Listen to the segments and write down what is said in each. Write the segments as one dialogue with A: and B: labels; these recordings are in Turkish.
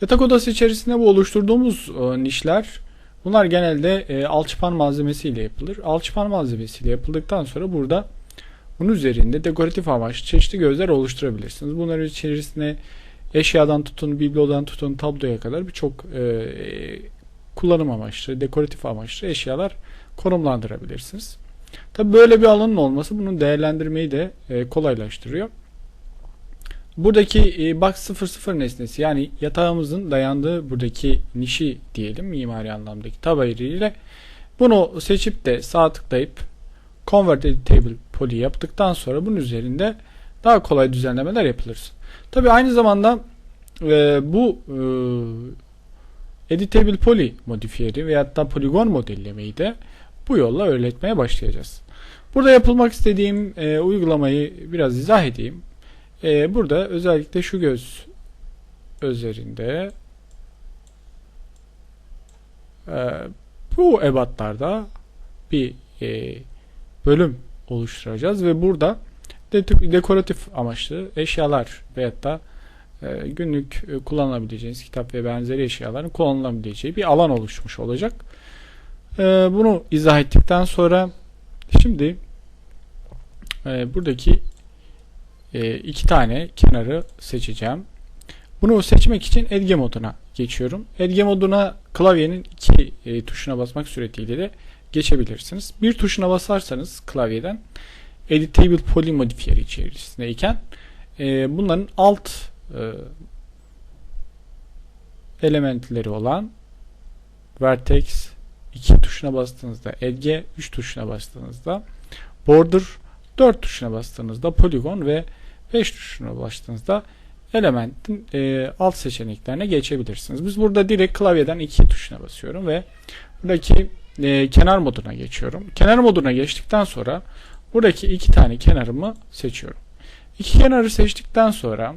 A: Yatak odası içerisinde bu oluşturduğumuz e, nişler bunlar genelde e, alçıpan malzemesiyle yapılır. Alçıpan malzemesiyle yapıldıktan sonra burada bunun üzerinde dekoratif amaçlı çeşitli gözler oluşturabilirsiniz. Bunların içerisine eşyadan tutun, biblodan tutun, tabloya kadar birçok e, kullanım amaçlı, dekoratif amaçlı eşyalar konumlandırabilirsiniz. Tabi böyle bir alanın olması bunun değerlendirmeyi de e, kolaylaştırıyor. Buradaki e, box 00 nesnesi yani yatağımızın dayandığı buradaki nişi diyelim mimari anlamdaki tabiriyle bunu seçip de sağ tıklayıp Convert Editable Poly yaptıktan sonra bunun üzerinde daha kolay düzenlemeler yapılır. Tabi aynı zamanda e, bu e, Editable Poly modifiyeri veyahut da poligon modellemeyi de bu yolla öğretmeye başlayacağız. Burada yapılmak istediğim e, uygulamayı biraz izah edeyim. E, burada özellikle şu göz üzerinde e, bu ebatlarda bir e, bölüm oluşturacağız ve burada de- dekoratif amaçlı eşyalar veyahut da e, günlük e, kullanabileceğiniz kitap ve benzeri eşyaların kullanılabileceği bir alan oluşmuş olacak. E, bunu izah ettikten sonra şimdi e, buradaki e, iki tane kenarı seçeceğim. Bunu seçmek için Edge moduna geçiyorum. Edge moduna klavyenin iki e, tuşuna basmak suretiyle de geçebilirsiniz. Bir tuşuna basarsanız klavyeden Editable Poly modifiyeri içerisindeyken e, bunların alt e, elementleri olan Vertex 2 tuşuna bastığınızda Edge 3 tuşuna bastığınızda Border 4 tuşuna bastığınızda Polygon ve 5 tuşuna bastığınızda elementin e, alt seçeneklerine geçebilirsiniz. Biz burada direkt klavyeden 2 tuşuna basıyorum ve buradaki e, kenar moduna geçiyorum. Kenar moduna geçtikten sonra buradaki iki tane kenarımı seçiyorum. İki kenarı seçtikten sonra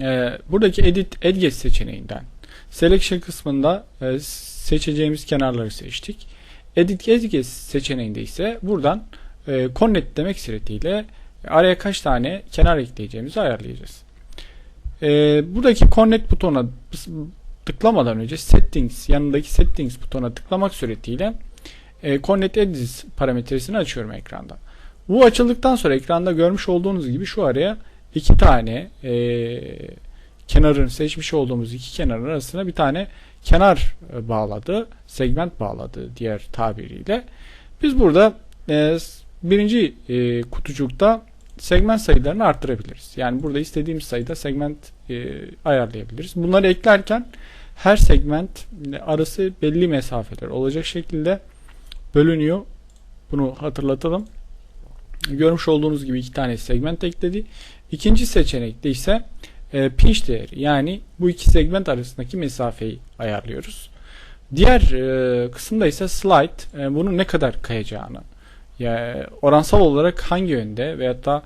A: e, buradaki Edit Edge seçeneğinden Selection kısmında e, seçeceğimiz kenarları seçtik. Edit Edge seçeneğinde ise buradan e, Connect demek suretiyle araya kaç tane kenar ekleyeceğimizi ayarlayacağız. E, buradaki Connect butonuna tıklamadan önce Settings yanındaki Settings butonuna tıklamak suretiyle e, Connect Edges parametresini açıyorum ekranda. Bu açıldıktan sonra ekranda görmüş olduğunuz gibi şu araya iki tane e, kenarın seçmiş olduğumuz iki kenarın arasına bir tane kenar e, bağladı, segment bağladı diğer tabiriyle. Biz burada e, birinci e, kutucukta segment sayılarını arttırabiliriz. Yani burada istediğimiz sayıda segment e, ayarlayabiliriz. Bunları eklerken her segment arası belli mesafeler olacak şekilde bölünüyor. Bunu hatırlatalım. Görmüş olduğunuz gibi iki tane segment ekledi. İkinci seçenekte ise e, pinch değeri yani bu iki segment arasındaki mesafeyi ayarlıyoruz. Diğer e, kısımda ise slide e, bunun ne kadar kayacağını yani oransal olarak hangi yönde veyahut da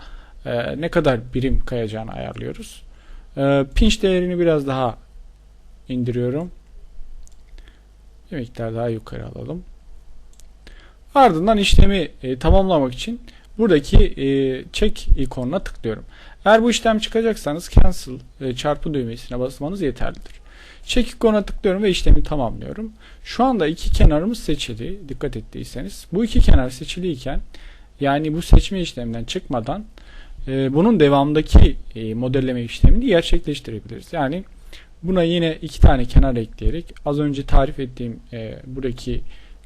A: e, ne kadar birim kayacağını ayarlıyoruz. E, pinch değerini biraz daha indiriyorum. Bir miktar daha yukarı alalım. Ardından işlemi e, tamamlamak için buradaki e, check ikonuna tıklıyorum. Eğer bu işlem çıkacaksanız cancel e, çarpı düğmesine basmanız yeterlidir. Check ikonuna tıklıyorum ve işlemi tamamlıyorum. Şu anda iki kenarımız seçili. Dikkat ettiyseniz. Bu iki kenar seçiliyken yani bu seçme işleminden çıkmadan e, bunun devamındaki e, modelleme işlemini gerçekleştirebiliriz. Yani buna yine iki tane kenar ekleyerek az önce tarif ettiğim e, buradaki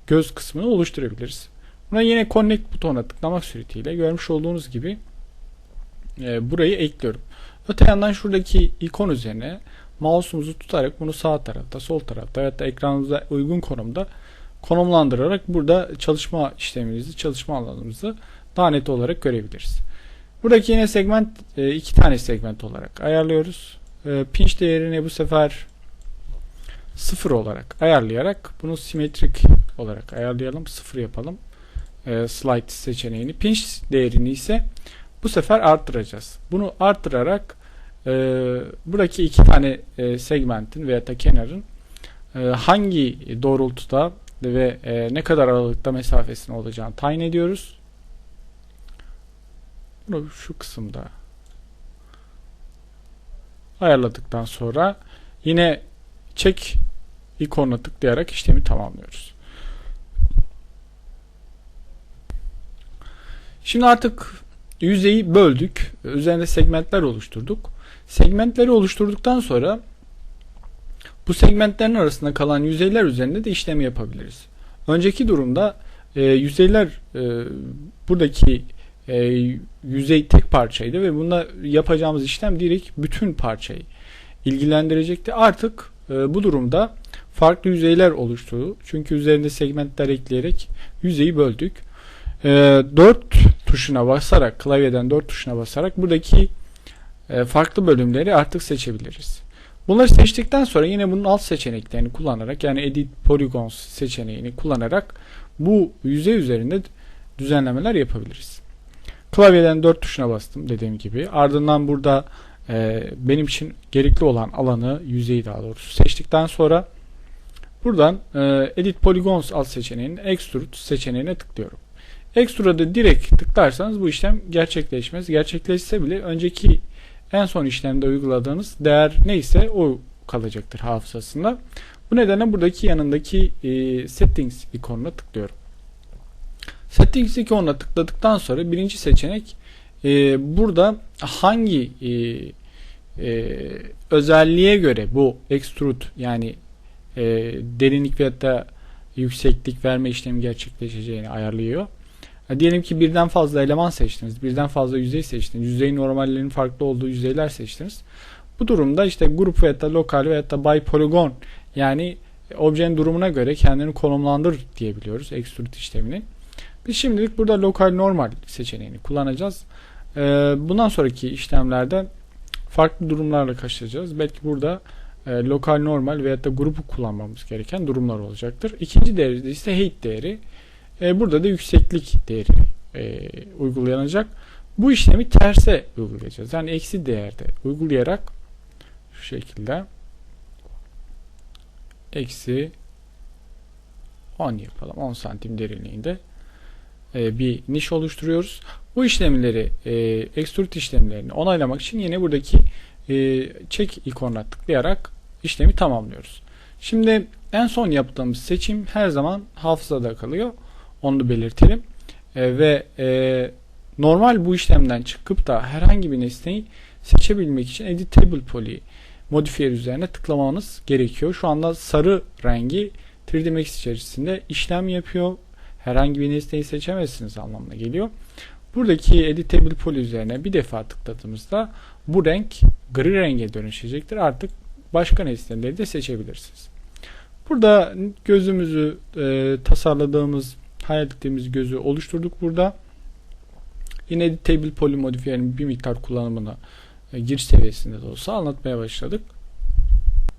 A: göz kısmını oluşturabiliriz. Buna yine connect butonuna tıklamak suretiyle görmüş olduğunuz gibi e, burayı ekliyorum. Öte yandan şuradaki ikon üzerine mouse'umuzu tutarak bunu sağ tarafta, sol tarafta ya da uygun konumda konumlandırarak burada çalışma işlemimizi, çalışma alanımızı daha net olarak görebiliriz. Buradaki yine segment e, iki tane segment olarak ayarlıyoruz. E, pinch değerini bu sefer sıfır olarak ayarlayarak bunu simetrik olarak ayarlayalım. Sıfır yapalım. E, slide seçeneğini. Pinch değerini ise bu sefer arttıracağız. Bunu arttırarak e, buradaki iki tane e, segmentin veya da kenarın e, hangi doğrultuda ve e, ne kadar aralıkta mesafesine olacağını tayin ediyoruz. Bunu şu kısımda ayarladıktan sonra Yine çek ikonuna tıklayarak işlemi tamamlıyoruz. Şimdi artık yüzeyi böldük. Üzerinde segmentler oluşturduk. Segmentleri oluşturduktan sonra bu segmentlerin arasında kalan yüzeyler üzerinde de işlemi yapabiliriz. Önceki durumda e, yüzeyler e, buradaki e, yüzey tek parçaydı ve bunda yapacağımız işlem direkt bütün parçayı ilgilendirecekti. Artık e, bu durumda farklı yüzeyler oluştu. Çünkü üzerinde segmentler ekleyerek yüzeyi böldük. E, 4 tuşuna basarak, klavyeden 4 tuşuna basarak buradaki farklı bölümleri artık seçebiliriz. Bunları seçtikten sonra yine bunun alt seçeneklerini kullanarak yani Edit Polygons seçeneğini kullanarak bu yüzey üzerinde düzenlemeler yapabiliriz. Klavyeden 4 tuşuna bastım dediğim gibi. Ardından burada e, benim için gerekli olan alanı, yüzeyi daha doğrusu seçtikten sonra buradan e, Edit Polygons alt seçeneğinin Extrude seçeneğine tıklıyorum. Extrude'a direkt tıklarsanız bu işlem gerçekleşmez. Gerçekleşse bile önceki en son işlemde uyguladığınız değer neyse o kalacaktır hafızasında. Bu nedenle buradaki yanındaki e, Settings ikonuna tıklıyorum. Settings ikonuna tıkladıktan sonra birinci seçenek e, burada hangi e, e, özelliğe göre bu extrude yani e, derinlik ve hatta yükseklik verme işlemi gerçekleşeceğini ayarlıyor. Ha, diyelim ki birden fazla eleman seçtiniz, birden fazla yüzey seçtiniz, yüzey normallerinin farklı olduğu yüzeyler seçtiniz. Bu durumda işte grup veya da lokal veya da by polygon yani objenin durumuna göre kendini konumlandır diyebiliyoruz extrude işleminin. Biz şimdilik burada lokal normal seçeneğini kullanacağız. Ee, bundan sonraki işlemlerde farklı durumlarla karşılaşacağız. Belki burada e, lokal normal veya da grubu kullanmamız gereken durumlar olacaktır. İkinci değeri ise height değeri. E, burada da yükseklik değeri e, uygulanacak. Bu işlemi terse uygulayacağız. Yani eksi değerde uygulayarak şu şekilde eksi 10 yapalım. 10 santim derinliğinde e, bir niş oluşturuyoruz. Bu işlemleri, e, extrude işlemlerini onaylamak için yine buradaki e, çek ikonuna tıklayarak işlemi tamamlıyoruz. Şimdi en son yaptığımız seçim her zaman hafızada kalıyor. Onu da belirtelim. E, ve e, normal bu işlemden çıkıp da herhangi bir nesneyi seçebilmek için Editable Poly modifiyer üzerine tıklamanız gerekiyor. Şu anda sarı rengi 3D Max içerisinde işlem yapıyor. Herhangi bir nesneyi seçemezsiniz anlamına geliyor. Buradaki Editable Poly üzerine bir defa tıkladığımızda bu renk gri renge dönüşecektir. Artık başka nesneleri de seçebilirsiniz. Burada gözümüzü e, tasarladığımız, hayal ettiğimiz gözü oluşturduk burada. Yine Editable Poly modifiyerinin bir miktar kullanımını e, giriş seviyesinde de olsa anlatmaya başladık.